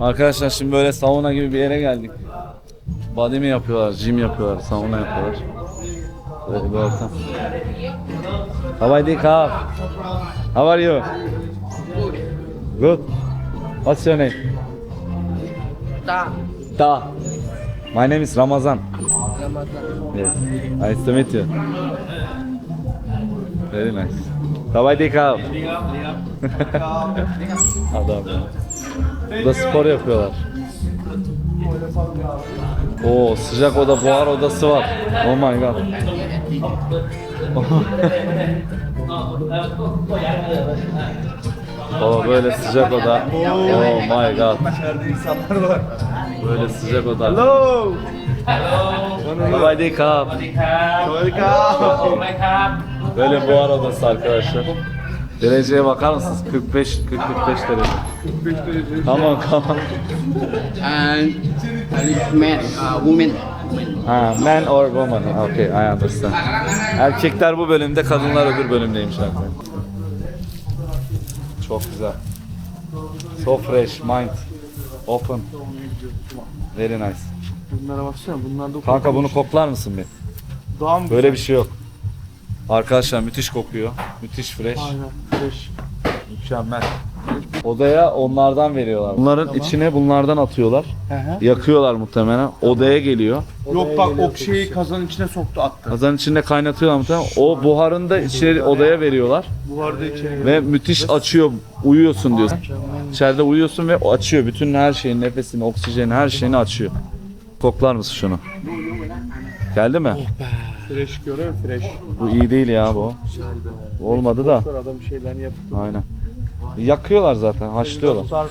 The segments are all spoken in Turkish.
Arkadaşlar şimdi böyle sauna gibi bir yere geldik. Body mi yapıyorlar, gym yapıyorlar, sauna yapıyorlar. Böyle bir ortam. Hawaii Cup. How are you? Good. What's your name? Ta. Da. My name is Ramazan. Ramadan. Yes. Nice to meet you. Very nice. Hawaii Cup. Adam. Burada spor yapıyorlar. Oo sıcak oda, buhar odası var. Oh my god. Oo böyle sıcak oda. Oh my god. insanlar var. Böyle sıcak oda. Hello. Hello. Savadik up. Savadik up. Böyle buhar odası arkadaşlar. Dereceye bakar mısınız? 45 40 45 derece. Tamam tamam. And and man, uh, woman. Ha, man or woman. Okay, I understand. Erkekler bu bölümde, kadınlar öbür bölümdeymiş zaten. Çok güzel. So fresh, mind open. Very nice. Bunlara baksana bunlar da Kanka bunu koklar mısın bir? Daha mı Böyle bir şey yok. Arkadaşlar müthiş kokuyor. Müthiş fresh. Aynen. Fresh. Mükemmel. Odaya onlardan veriyorlar. Bunların içine bunlardan atıyorlar. Hı hı. Yakıyorlar muhtemelen. Odaya geliyor. Yok bak ok şeyi kazanın içine soktu attı. Kazanın içinde kaynatıyorlar muhtemelen. O buharını da içeri odaya veriyorlar. Buharda içeri Ve müthiş açıyor. Uyuyorsun diyorsun. İçeride uyuyorsun ve açıyor. Bütün her şeyin nefesini, oksijeni, her şeyini açıyor. Koklar mısın şunu? Geldi mi? Fresh görüyor? Fresh. Bu iyi değil ya bu. Olmadı da. Adam şeyler yaptı. Aynen. Yakıyorlar zaten, haşlıyorlar.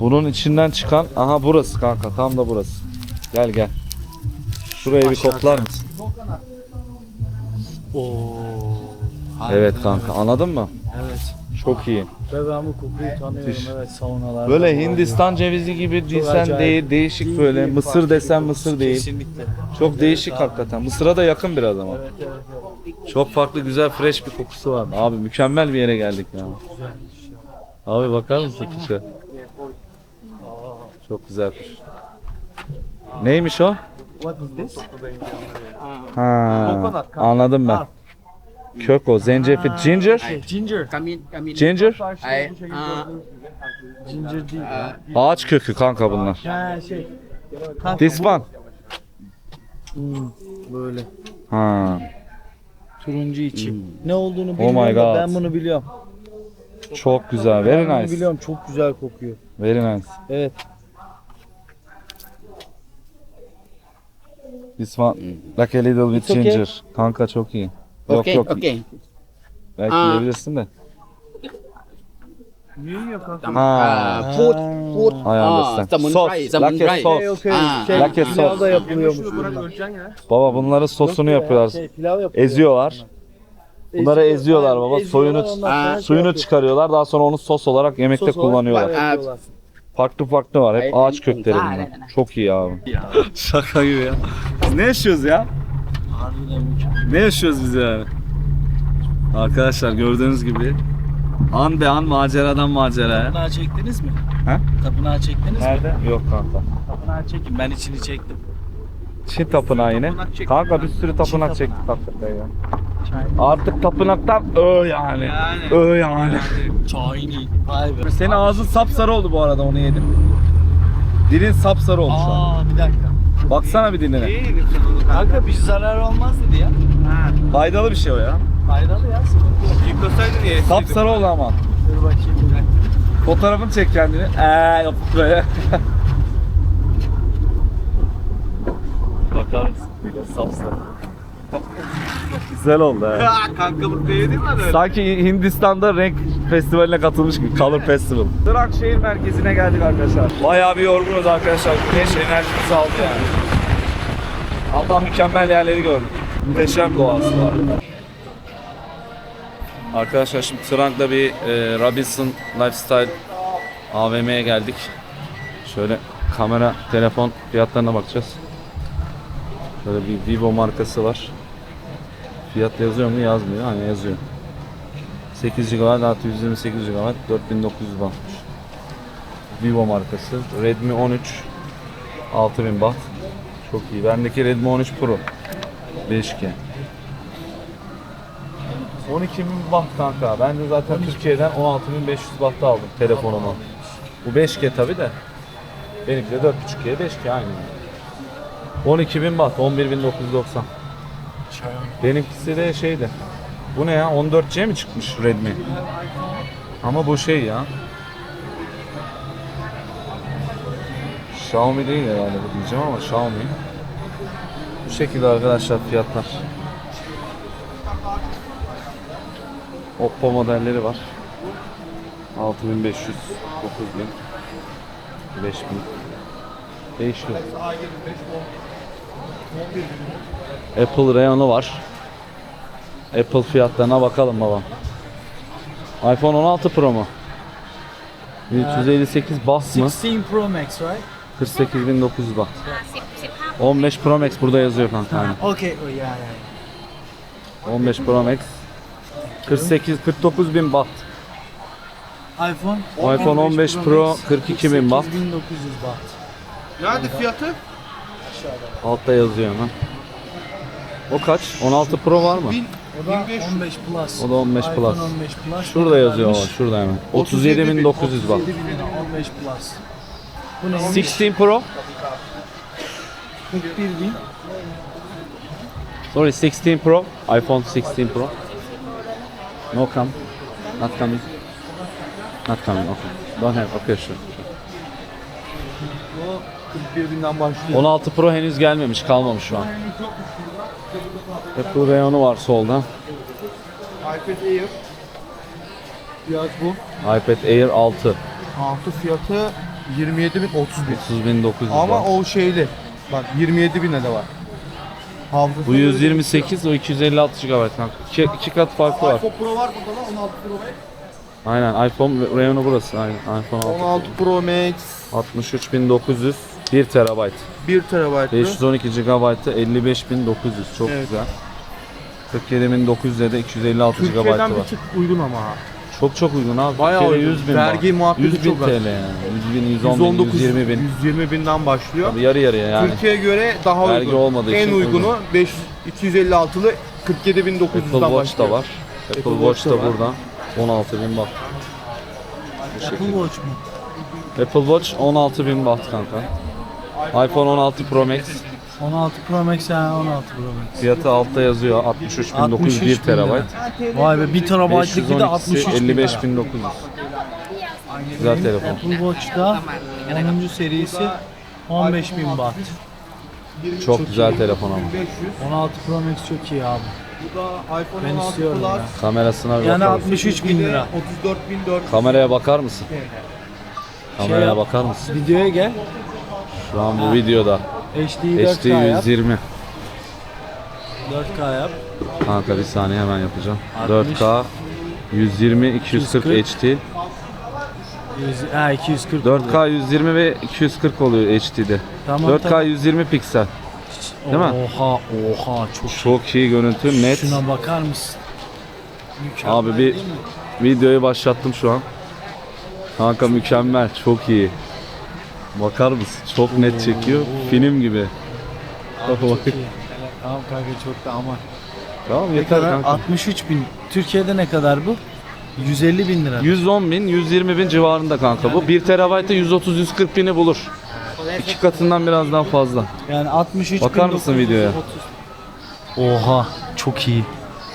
Bunun içinden çıkan, aha burası kanka, tam da burası. Gel gel. Şurayı bir koklar mısın? Oo. Evet kanka, anladın mı? Çok iyi. Ve ben bu kokuyu tanıyorum. Müthiş. Evet saunalar. Böyle Hindistan cevizi gibi desen acayip. değil, değişik böyle. Mısır desen mısır değil. Kesinlikle. Çok değişik hakikaten. Mısır'a da yakın biraz ama. Evet evet evet. Çok farklı, güzel, fresh bir kokusu var. Abi mükemmel bir yere geldik ya. Abi bakar mısın kuşa? Çok güzel kuş. Neymiş o? What is this? Ha, anladım ben. Ha. Kök o, zencefil, ginger. Ginger. Come in, come in. Ginger? I, uh, Ginger değil. uh, Ağaç kökü kanka bunlar. Ha şey. Kanka, This one. Hmm, böyle. Ha, Turuncu içi. Ne olduğunu Oh bilmiyorum my da God. ben bunu biliyorum. çok güzel. Ben Very bunu nice. biliyorum çok güzel kokuyor. Very nice. Evet. This one like a little bit It's okay. ginger. Kanka çok iyi. Yok okay, yok. okay. Belki Aa. yiyebilirsin de. Yiyor kanka. Ah. uh, food, food. Ah. Okey okey. Aa, Şey, like a pilav sauce. da yapılıyormuş. Bırak bundan. öleceksin ya. Baba bunların sosunu Yok ya, yapıyorlar. Şey, pilav yapıyor. Eziyorlar. Bunları Eziyor- eziyorlar baba, Eziyorlar, soyunu- ondan sonra şey Suyunu yapıyor. çıkarıyorlar. Daha sonra onu sos olarak yemekte Sos olarak kullanıyorlar. bayağı yapıyorlar. Farklı farklı var. Hep ağaç kökleri bunlar. Çok iyi abi. Şaka gibi ya. Biz ne yaşıyoruz ya? Harbiden mükemmel. Ne yaşıyoruz biz yani? Arkadaşlar gördüğünüz gibi an be an maceradan maceraya. Tapınağı çektiniz mi? He? Tapınağı çektiniz mi? Nerede? Yok kanka. Tapınağı çekin. Ben içini çektim. Çin tapınağı yine. Tapınak çektik Kanka lan. bir sürü Çin tapınak tapınağı. çektik hakikaten ya. Artık tapınaktan ö yani. Yani. Ö yani. Çayni. Vay be. Senin ağzın sapsarı oldu bu arada onu yedim. Dilin sapsarı oldu şu an. Aa bir dakika. Baksana bir diline. Kanka bir zarar olmaz dedi ya. Ha. Faydalı bir şey o ya. Faydalı ya sıkıntı yok. Yıkasaydın ya. Sapsarı oldu ama. Dur bakayım bir dakika. Fotoğrafını çek kendini. Eee yapıp böyle. Bakar mısın? Böyle sapsarı. Güzel oldu ha. Kanka burada yedin mi öyle? Sanki Hindistan'da renk festivaline katılmış gibi. Color Festival. Irak şehir merkezine geldik arkadaşlar. Bayağı bir yorgunuz arkadaşlar. Güneş enerjimizi aldı yani. Allah mükemmel yerleri gördük. Muhteşem doğası var. Arkadaşlar şimdi Trank'ta bir e, Robinson Lifestyle AVM'ye geldik. Şöyle kamera, telefon fiyatlarına bakacağız. Şöyle bir Vivo markası var. Fiyat yazıyor mu? Yazmıyor. Hani yazıyor. 8 GB artı 128 GB 4900 bahtmış. Vivo markası. Redmi 13 6000 baht. Çok iyi. Bendeki Redmi 13 Pro 5G. 12.000 baht kanka. Ben de zaten Türkiye'den 16.500 bahta aldım telefonumu. Bu 5G tabi de. Benimki de 4.5G 5G aynı. 12.000 baht 11.990. Benimkisi de şeydi. Bu ne ya? 14C mi çıkmış Redmi? Ama bu şey ya. Xiaomi değil herhalde bu diyeceğim ama Xiaomi. Bu şekilde arkadaşlar fiyatlar. Oppo modelleri var. 6500, 9000, 5000. Değişiyor. Apple reyonu var. Apple fiyatlarına bakalım babam. iPhone 16 Pro mu? 358 baht mı? 16 Pro Max, right? 48900 baht. 15 Pro Max burada yazıyor kanka. Okay, oh, yeah, yeah. 15 Pro Max. 48 49 bin baht. iPhone iPhone 15 Pro, Pro 42 bin baht. 4900 baht. Yani fiyatı? Altta yazıyor hemen. O kaç? 16 Pro var mı? O da 15 Plus. O da 15 iPhone Plus. 15 Plus. Şurada yazıyor ama Varmış. şurada hemen. 37900 baht. 37 bin lira, 15 Plus. Bu neymiş? 16 Pro? 41 bin. Sorry 16 Pro. iPhone 16 Pro. No come. Not coming. Not coming. Okay. Don't have. Okay sure. O 41 binden başlıyor. 16 Pro henüz gelmemiş, kalmamış şu an. Apple reyonu var solda. iPad Air. Fiyat bu. iPad Air 6. 6 fiyatı 27 bin 30 bin. 30900 Ama o şeyli. Bak 27 bine de var. Hafızası Bu 128, o 256 GB. İki, iki kat farkı var. iPhone Pro var burada lan 16 Pro Max. Aynen iPhone reyonu burası. Aynen iPhone 6. 16 Pro Max 63900 1 TB. 1 TB. 512 GB'ı 55900 çok Evet. güzel. 47900'de de 256 GB Türkiye'den var. bir tık uygun ama ha. Çok çok uygun abi. Bayağı Türkiye'de uygun. 100 bin Vergi var. muhabbeti 100 bin çok az. TL yani. 100 bin, 110 bin, 119 120 bin. 120 binden başlıyor. Tabii yarı yarıya yani. Türkiye'ye göre daha Vergi uygun. olmadığı en için uygunu uygun. 5 256'lı 47.900'den Apple Watch başlıyor. da var. Apple, Apple Watch Watch da da var. burada. 16 bin baht. Apple Watch mu? Apple Watch 16 bin baht kanka. iPhone 16 Pro Max 16 Pro Max yani 16 Pro Max. fiyatı altta yazıyor 63.900 1 63 bin lira. TB. Vay be 1 terabaytlık bir de 63 512'si bin lira. 55.900. Güzel telefon. Apple Watch'ta 10. serisi 15 bin baht. Çok güzel telefon ama. 16 Pro Max çok iyi abi. Bu da iPhone Ben 16 istiyorum Plus. ya. Kamerasına bir Yani bakalım. 63 bin lira. 34.400. Kameraya bakar mısın? Kameraya yap. bakar mısın? Videoya gel. Şu an bu videoda. HD HD 4K yap. 120. 4K yap. Kanka bir saniye hemen yapacağım. 60. 4K 120 240 HD. 100, ha 240. 4K 120 ve 240 oluyor HD'de. Tamam, 4K tamam. 120 piksel. değil mi? Oha oha çok. Çok iyi görüntü, net. Şuna bakar mısın? Mükemmel Abi bir değil mi? videoyu başlattım şu an. Kanka mükemmel, çok iyi. Bakar mısın? Çok net çekiyor. Film gibi. Bak bak. Çok iyi. Tamam kanka çok da aman. Tamam Ne yeter kadar? kanka. 63 bin. Türkiye'de ne kadar bu? 150 bin lira. 110 bin, 120 bin civarında kanka bu. 1 terabayta 130-140 bini bulur. İki katından biraz daha fazla. Yani 63 Bakar mısın videoya? 930. Oha çok iyi.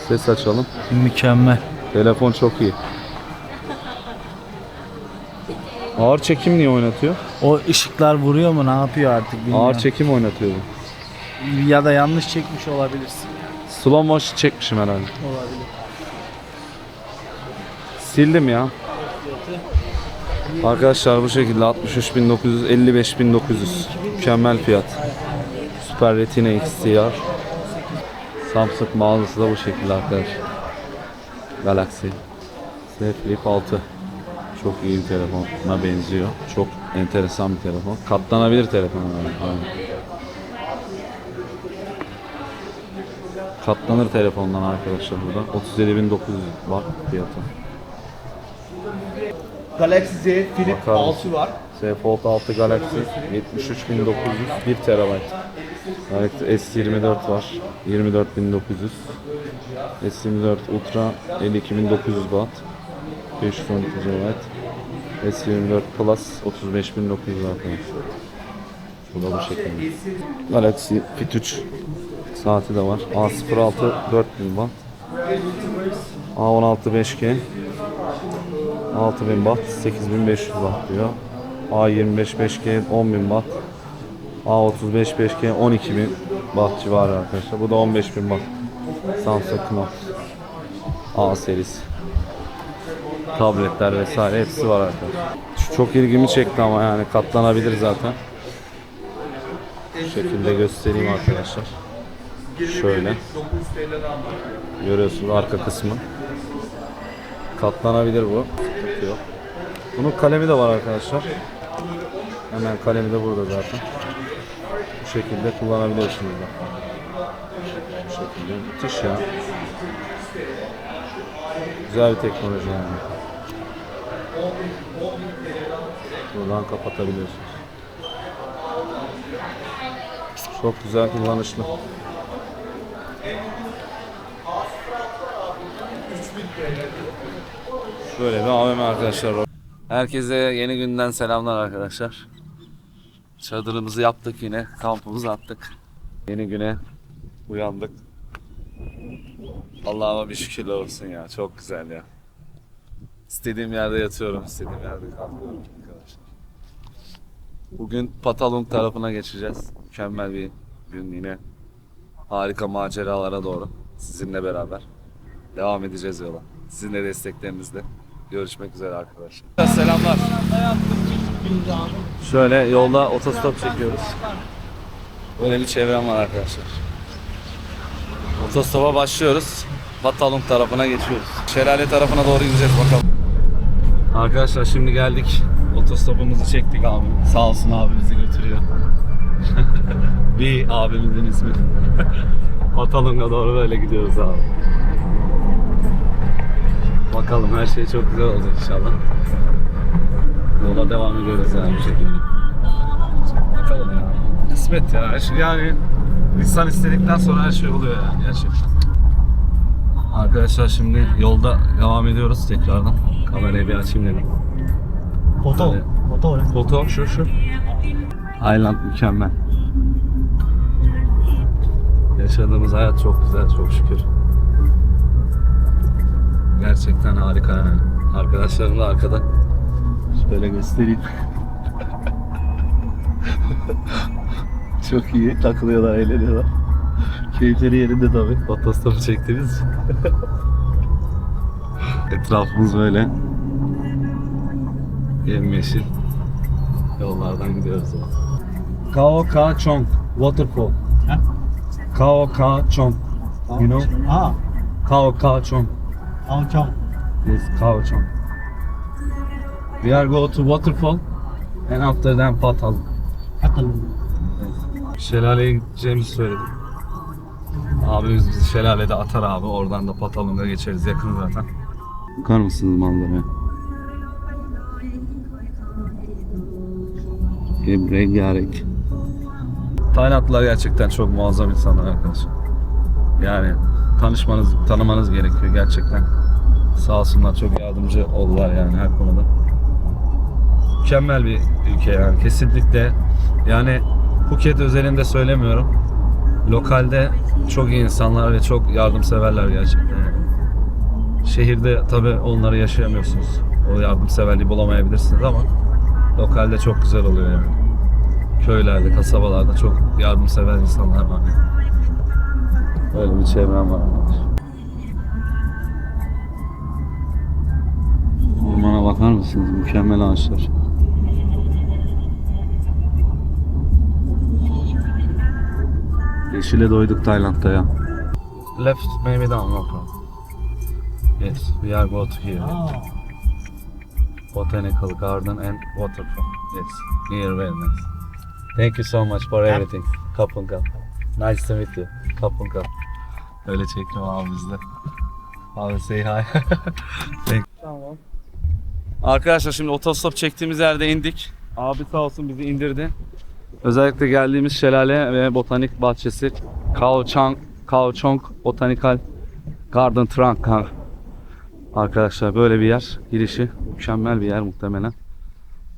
Ses açalım. Mükemmel. Telefon çok iyi. Ağır çekim niye oynatıyor? O ışıklar vuruyor mu ne yapıyor artık bilmiyorum. Ağır çekim oynatıyor bu. Ya da yanlış çekmiş olabilirsin. Slow motion çekmişim herhalde. Olabilir. Sildim ya. Arkadaşlar bu şekilde 63.900 55.900 mükemmel fiyat. Super Retina XDR. Samsung mağazası da bu şekilde arkadaşlar. Galaxy Z Flip 6. Çok iyi bir telefona benziyor. Çok enteresan bir telefon. Katlanabilir telefon. Aynen. Katlanır telefondan arkadaşlar burada. 37.900 var fiyatı. Galaxy Z Flip Bakar mısın? 6 var. Z Fold 6 Galaxy 73900 1 TB. Galaxy S24 var 24900. S24 Ultra 52900 Watt 512 GB. S24 Plus 35900 arkadaşlar. Bu da bu şekilde. Galaxy Fit 3 saati de var. A06 4000 Watt. A16 5G 6000 Watt 8500 Watt diyor. A25 5G 10000 Watt. A35 5G 12000 Watt civarı arkadaşlar. Bu da 15000 Watt. Samsung Knox A serisi. Tabletler vesaire hepsi var arkadaşlar. Çok ilgimi çekti ama yani katlanabilir zaten. Şu şekilde göstereyim arkadaşlar. Şöyle. Görüyorsunuz arka kısmı. Katlanabilir bu. Bunun kalemi de var arkadaşlar. Hemen kalemi de burada zaten. Bu şekilde kullanabiliyorsunuz da. Bu şekilde. Müthiş ya. Güzel bir teknoloji yani. Buradan kapatabiliyorsunuz. Çok güzel kullanışlı. Böyle bir AVM arkadaşlar. Herkese yeni günden selamlar arkadaşlar. Çadırımızı yaptık yine. Kampımızı attık. Yeni güne uyandık. Allah'ıma bir şükürler olsun ya. Çok güzel ya. İstediğim yerde yatıyorum. istediğim yerde kalkıyorum. Bugün Patalung tarafına geçeceğiz. Mükemmel bir gün yine. Harika maceralara doğru. Sizinle beraber. Devam edeceğiz yola. Sizin de desteklerinizle. Görüşmek üzere arkadaşlar. Selamlar. Şöyle yolda otostop çekiyoruz. Böyle bir çevrem var arkadaşlar. Otostopa başlıyoruz. Patalung tarafına geçiyoruz. Şelale tarafına doğru gideceğiz bakalım. Arkadaşlar şimdi geldik. Otostopumuzu çektik abi. Sağ olsun abi bizi götürüyor. bir abimizin ismi. Patalung'a doğru böyle gidiyoruz abi. Bakalım her şey çok güzel olacak inşallah. Yola devam ediyoruz yani bu şekilde. Bakalım ya. Kısmet ya. Şey- Yani insan istedikten sonra her şey oluyor yani gerçekten. Arkadaşlar şimdi yolda devam ediyoruz tekrardan. Kamerayı bir açayım dedim. Foto. Böyle. Foto öyle. Foto şu şu. Island mükemmel. Yaşadığımız hayat çok güzel çok şükür. Gerçekten harika yani. Arkadaşlarım da arkada. Şöyle göstereyim. çok iyi takılıyorlar, eğleniyorlar. Keyifleri yerinde tabii. Otostopu çektiğimiz. Etrafımız böyle. Yemyeşil yollardan gidiyoruz. Kao Ka Chong Waterfall. Kao Ka Chong. You know? Aa. Kao Ka Chong. Alçam. Yes, Kao Chong. We are go to waterfall and after that Patal. Atalım. Şelaleye gideceğimizi söyledim. Abimiz bizi şelalede atar abi. Oradan da Patalon'a geçeriz. Yakın zaten. Bakar mısınız manzaraya? Rengarenk. Taylandlılar gerçekten çok muazzam insanlar arkadaşlar. Yani tanışmanız, tanımanız gerekiyor gerçekten. Sağ olsunlar çok yardımcı oldular yani her konuda. Mükemmel bir ülke yani kesinlikle. Yani Phuket özelinde söylemiyorum. Lokalde çok iyi insanlar ve çok yardımseverler gerçekten. Şehirde tabi onları yaşayamıyorsunuz. O yardımseverliği bulamayabilirsiniz ama lokalde çok güzel oluyor yani. Köylerde, kasabalarda çok yardımsever insanlar var. Öyle bir çevrem var. Ormana bakar mısınız? Mükemmel ağaçlar. Yeşile doyduk Tayland'da ya. Left maybe down no problem. Yes, we are go to here. Aa. Botanical garden and waterfall. Yes, here very nice. Thank you so much for everything. Kapunka. Nice to meet you. Kapunka. Öyle çekim abi bizde. Abi say hi. Thank Tamam. Arkadaşlar şimdi otostop çektiğimiz yerde indik. Abi sağ olsun bizi indirdi. Özellikle geldiğimiz şelale ve botanik bahçesi Kaohsiung, Kaohsiung Botanical Garden Trunk. Arkadaşlar böyle bir yer. Girişi mükemmel bir yer muhtemelen.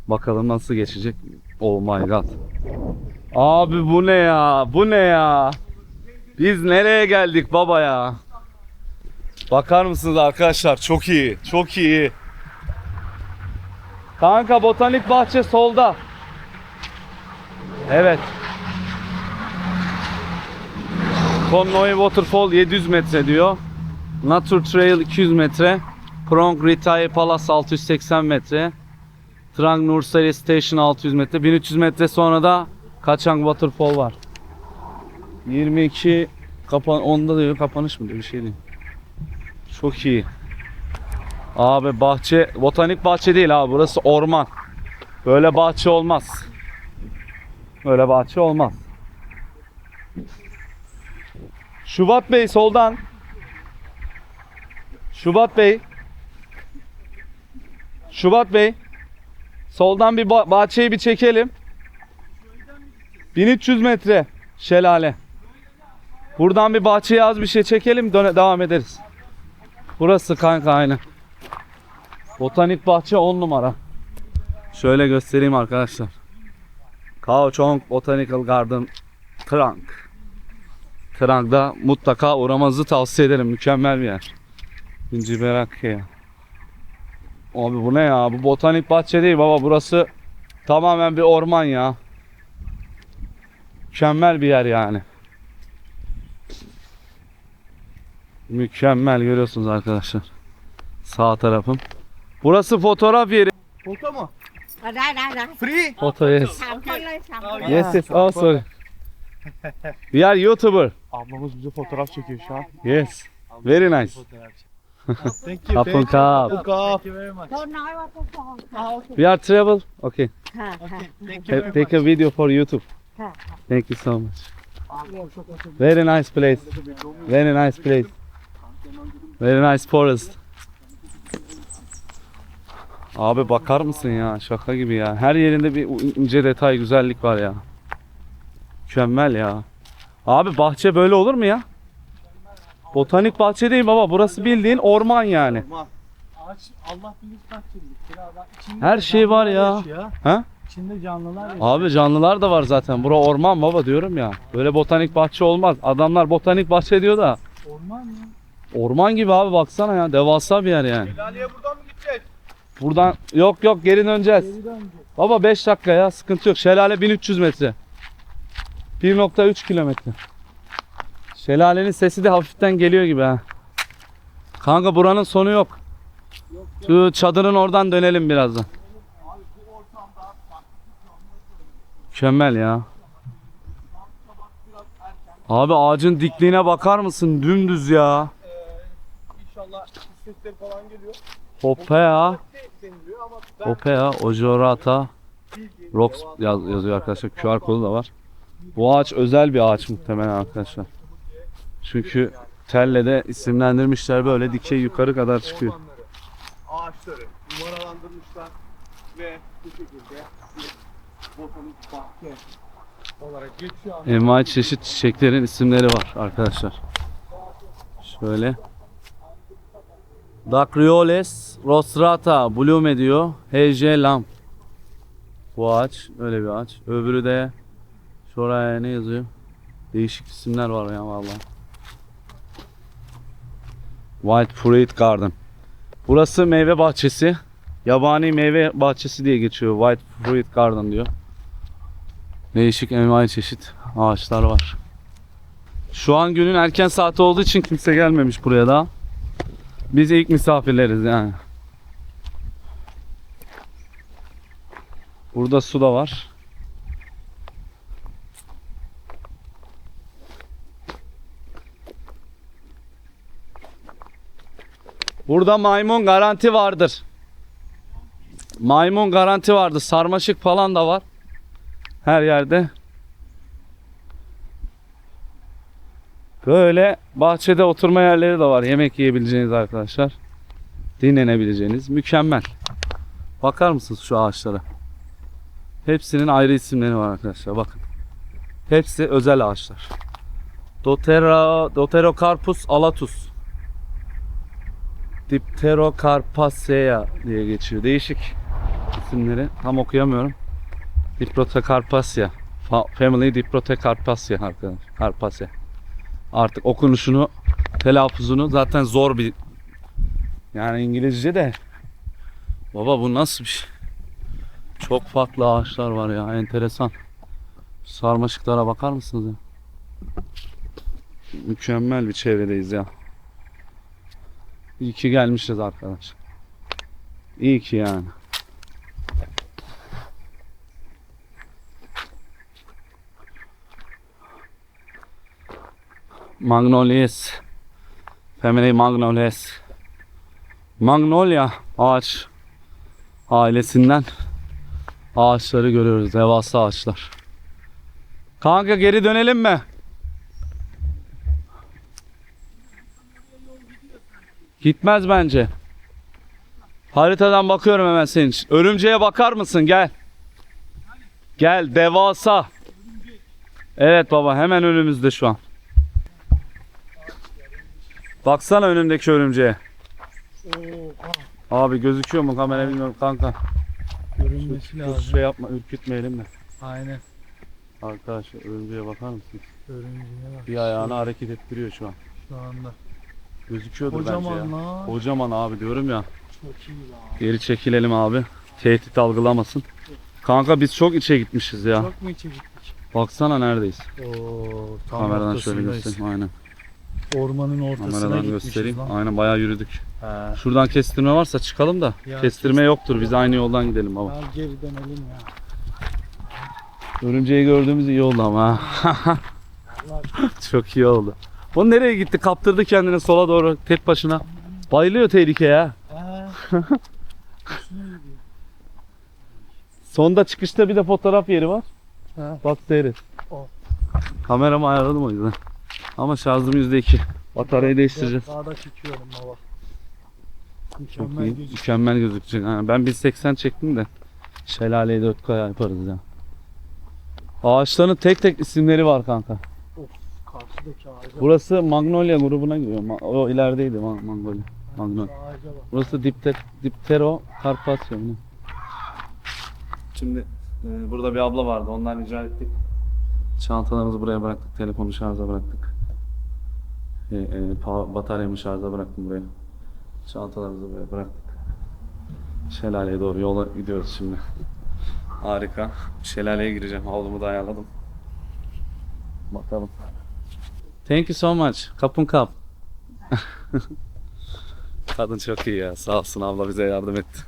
Bakalım nasıl geçecek. Oh my god. Abi bu ne ya? Bu ne ya? Biz nereye geldik baba ya? Bakar mısınız arkadaşlar? Çok iyi. Çok iyi. Kanka botanik bahçe solda. Evet. Connoy Waterfall 700 metre diyor. Nature Trail 200 metre. Prong Retire Palace 680 metre. Trang Nursari Station 600 metre. 1300 metre sonra da Kaçang Waterfall var. 22 kapan onda diyor kapanış mı diyor bir şey değil. Çok iyi. Abi bahçe botanik bahçe değil abi burası orman. Böyle bahçe olmaz. Böyle bahçe olmaz. Şubat Bey soldan. Şubat Bey. Şubat Bey. Soldan bir ba- bahçeyi bir çekelim. 1300 metre şelale. Buradan bir bahçeye az bir şey çekelim döne devam ederiz. Burası kanka aynı. Botanik bahçe 10 numara. Şöyle göstereyim arkadaşlar. Kaohsiung Botanical Garden Trunk. Trunk'da mutlaka uğramanızı tavsiye ederim. Mükemmel bir yer. Zincirakya. Abi bu ne ya? Bu botanik bahçe değil baba. Burası tamamen bir orman ya. Mükemmel bir yer yani. Mükemmel görüyorsunuz arkadaşlar. Sağ tarafım. Burası fotoğraf yeri. Foto mu? Right, right, right. Free? Foto yes. Okay. Yes yes. Oh sorry. We are YouTuber. Ablamız bize fotoğraf çekiyor şu an. Yes. Very nice. Thank you. Kapun thank you. kap. Kapun kap. Very much. Don't know I We are travel. Okay. Ha, ha. Okay. Thank you very Take a video for YouTube. ha. Thank you so much. Very nice place. Very nice place. Very nice forest. Abi bakar mısın ya? Şaka gibi ya. Her yerinde bir ince detay, güzellik var ya. Mükemmel ya. Abi bahçe böyle olur mu ya? Botanik bahçe değil baba. Burası bildiğin orman yani. Ağaç Allah bilir kaç yıllık. Her şey var ya. yaşıyor. Ha? İçinde canlılar yaşıyor. Abi canlılar da var zaten. Bura orman baba diyorum ya. Böyle botanik bahçe olmaz. Adamlar botanik bahçe diyor da. Orman ya. Orman gibi abi baksana ya. Devasa bir yer yani. Şelaleye buradan mı gideceğiz? Buradan yok yok geri döneceğiz. Geri dönecek. Baba 5 dakika ya sıkıntı yok. Şelale 1300 metre. 1.3 kilometre. Şelalenin sesi de hafiften geliyor gibi ha. Kanka buranın sonu yok. Şu çadırın oradan dönelim birazdan. Mükemmel ya. Abi ağacın dikliğine bakar mısın? Dümdüz ya. İnşallah sesleri falan geliyor. Ya. Hoppe ya. Ojorata. Rocks yaz, yazıyor arkadaşlar. QR kodu da var. Bu ağaç özel bir ağaç muhtemelen arkadaşlar. Çünkü telle de isimlendirmişler böyle dikey yukarı kadar çıkıyor. ağaçları numaralandırmışlar ve bu şekilde botanik bahçe olarak geçiyor. Envai çeşit çiçeklerin isimleri var arkadaşlar. Şöyle. Dacryoles rostrata blume diyor. HJ lamp. Bu ağaç öyle bir ağaç. Öbürü de şuraya ne yazıyor? Değişik isimler var ya vallahi. White Fruit Garden. Burası meyve bahçesi. Yabani meyve bahçesi diye geçiyor. White Fruit Garden diyor. Değişik envai çeşit ağaçlar var. Şu an günün erken saati olduğu için kimse gelmemiş buraya daha. Biz ilk misafirleriz yani. Burada su da var. Burada maymun garanti vardır. Maymun garanti vardır. Sarmaşık falan da var. Her yerde. Böyle bahçede oturma yerleri de var. Yemek yiyebileceğiniz arkadaşlar. Dinlenebileceğiniz. Mükemmel. Bakar mısınız şu ağaçlara? Hepsinin ayrı isimleri var arkadaşlar bakın. Hepsi özel ağaçlar. Dotera, Doterocarpus alatus. Dipterocarpacea diye geçiyor. Değişik isimleri. Tam okuyamıyorum. Dipterocarpacea. Fa- Family Dipterocarpacea arkadaşlar. Carpacea. Artık okunuşunu, telaffuzunu zaten zor bir yani İngilizce de Baba bu nasıl bir şey? Çok farklı ağaçlar var ya enteresan. Sarmaşıklara bakar mısınız ya? Mükemmel bir çevredeyiz ya. İyi ki gelmişiz arkadaş. İyi ki yani. Magnolias. Family Magnolias. Magnolia ağaç ailesinden ağaçları görüyoruz. Devasa ağaçlar. Kanka geri dönelim mi? Gitmez bence. Haritadan bakıyorum hemen senin için. Örümceğe bakar mısın? Gel. Gel devasa. Evet baba hemen önümüzde şu an. Baksana önündeki örümceğe. Abi gözüküyor mu kamera bilmiyorum kanka. Görünmesi Dur, şey yapma ürkütmeyelim de. Aynen. Arkadaşlar örümceğe bakar mısınız? Örümceğe bak Bir ayağını hareket ettiriyor şu an. şu anda. Gözüküyordur bence Kocaman ya. lan. Kocaman abi diyorum ya. Çok iyi lan. Geri çekilelim abi. Tehdit algılamasın. Kanka biz çok içe gitmişiz ya. Çok mu içe gittik? Baksana neredeyiz. Oo, tam Kameradan şöyle ortasındayız. göstereyim. Aynen. Ormanın ortasına Kameradan gitmişiz göstereyim. lan. Aynen bayağı yürüdük. He. Şuradan kestirme varsa çıkalım da. Ya kestirme yoktur. Biz aynı yoldan gidelim baba. Ya geri dönelim ya. Örümceği gördüğümüz iyi oldu ama. ha. Çok iyi oldu. O nereye gitti? Kaptırdı kendini sola doğru tek başına. Bayılıyor tehlikeye ha. Sonda çıkışta bir de fotoğraf yeri var. He. Bak seyret. O. Kameramı ayarladım o yüzden. Ama şarjım %2. Bataryayı değiştireceğiz. Daha da çekiyorum baba. Çok Mükemmel iyi. gözüküyor. Mükemmel gözükecek. Ha, ben 1.80 çektim de. Şelaleyi 4K yaparız ya. Ağaçların tek tek isimleri var kanka. Burası Magnolia grubuna giriyor. Ma- O ilerideydi Ma- Magnolia. Magnolia. Burası Dipter, Diptero Carpaccio. Şimdi e, burada bir abla vardı. Ondan rica ettik. Çantalarımızı buraya bıraktık. Telefonu şarja bıraktık. E, e, pa- bataryamı şarja bıraktım buraya. Çantalarımızı buraya bıraktık. Şelaleye doğru yola gidiyoruz şimdi. Harika. Şelaleye gireceğim. Havlumu da ayarladım. Bakalım. Thank you so much. Kapın kap. Kadın çok iyi ya. Sağ olsun abla bize yardım etti.